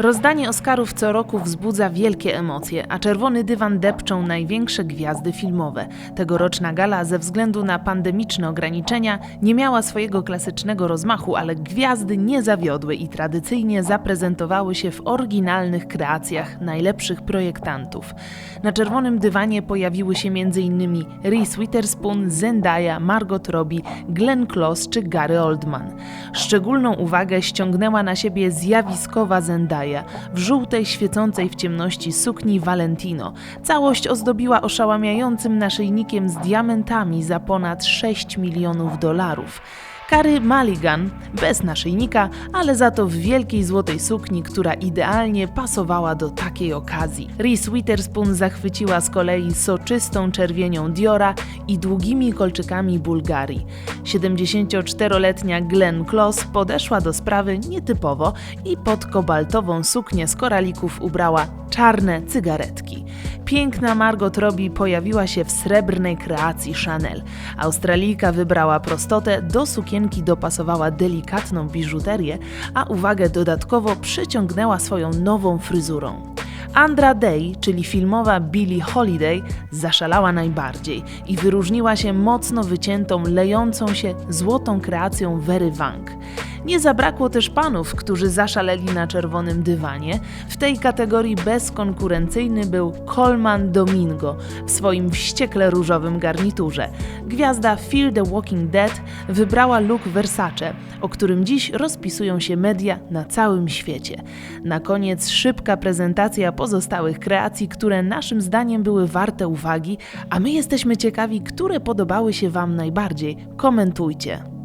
Rozdanie Oscarów co roku wzbudza wielkie emocje, a czerwony dywan depczą największe gwiazdy filmowe. Tegoroczna gala ze względu na pandemiczne ograniczenia nie miała swojego klasycznego rozmachu, ale gwiazdy nie zawiodły i tradycyjnie zaprezentowały się w oryginalnych kreacjach najlepszych projektantów. Na czerwonym dywanie pojawiły się m.in. Reese Witherspoon, Zendaya, Margot Robbie, Glenn Close czy Gary Oldman. Szczególną uwagę ściągnęła na siebie zjawiskowa Zendaya w żółtej, świecącej w ciemności sukni Valentino. Całość ozdobiła oszałamiającym naszyjnikiem z diamentami za ponad 6 milionów dolarów. Kary Mulligan, bez naszyjnika, ale za to w wielkiej złotej sukni, która idealnie pasowała do takiej okazji. Reese Witherspoon zachwyciła z kolei soczystą czerwienią Diora i długimi kolczykami Bułgarii. 74-letnia Glenn Close podeszła do sprawy nietypowo i pod kobaltową suknię z koralików ubrała czarne cygaretki. Piękna Margot Robbie pojawiła się w srebrnej kreacji Chanel. Australijka wybrała prostotę, do sukienki dopasowała delikatną biżuterię, a uwagę dodatkowo przyciągnęła swoją nową fryzurą. Andra Day, czyli filmowa Billie Holiday, zaszalała najbardziej i wyróżniła się mocno wyciętą, lejącą się złotą kreacją Very Wang. Nie zabrakło też panów, którzy zaszaleli na czerwonym dywanie. W tej kategorii bezkonkurencyjny był Coleman Domingo w swoim wściekle różowym garniturze. Gwiazda Fear the Walking Dead wybrała look Versace, o którym dziś rozpisują się media na całym świecie. Na koniec szybka prezentacja pozostałych kreacji, które naszym zdaniem były warte uwagi, a my jesteśmy ciekawi, które podobały się Wam najbardziej. Komentujcie.